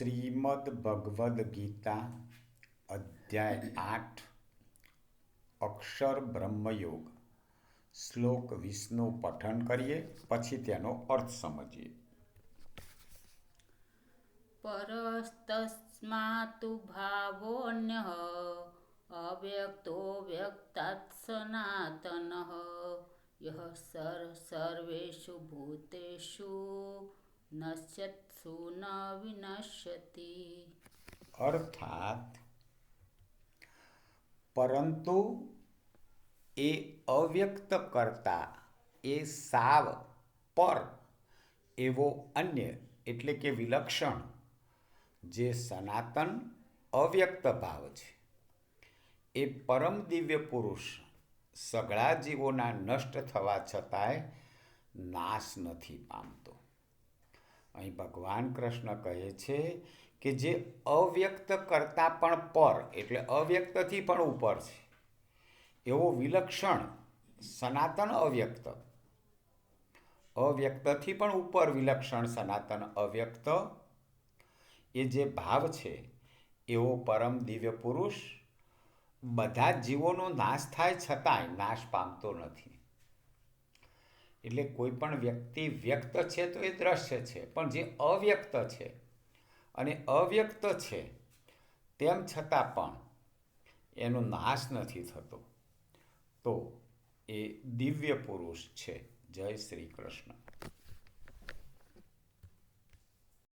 શ્રીમદ ભગવદ્ ગીતા, અધ્યાય આઠ, અક્ષર બ્રહ્મયોગ. શ્લોક વીસનું પઠન કરીએ, પછી તેનો અર્થ સમજીએ. પરસ્તસ્માતુ ભાવોऽન્યઃ અવ્યક્તો વ્યક્તાત સનાતન, યઃ સર સર્વેષુ નશ્યત્સુ ન વિનશ્યતિ અર્થાત પરંતુ એ અવ્યક્ત કરતા એ સાવ પર એવો અન્ય એટલે કે વિલક્ષણ, જે સનાતન અવ્યક્ત ભાવ છે. એ પરમ દિવ્ય પુરુષ સગળા જીવોના નષ્ટ થવા છતાંય નાશ નથી પામતો. અહીં ભગવાન કૃષ્ણ કહે છે કે જે અવ્યક્ત કરતાં પણ પર, એટલે અવ્યક્તથી પણ ઉપર છે. એવો વિલક્ષણ, સનાતન અવ્યક્ત. અવ્યક્તથી પણ ઉપર વિલક્ષણ, સનાતન અવ્યક્ત. એ જે ભાવ છે, એવો પરમ દિવ્ય પુરુષ, બધા જીવોનો નાશ થાય છતાંય નાશ પામતો નથી. એટલે કોઈ પણ વ્યક્તિ વ્યક્ત છે તો એ દ્રશ્ય છે, પણ જે અવ્યક્ત છે અને અવ્યક્ત છે તેમ છતાં પણ એનો નાશ નથી થતો. તો એ દિવ્ય પુરુષ છે. જય શ્રી કૃષ્ણ.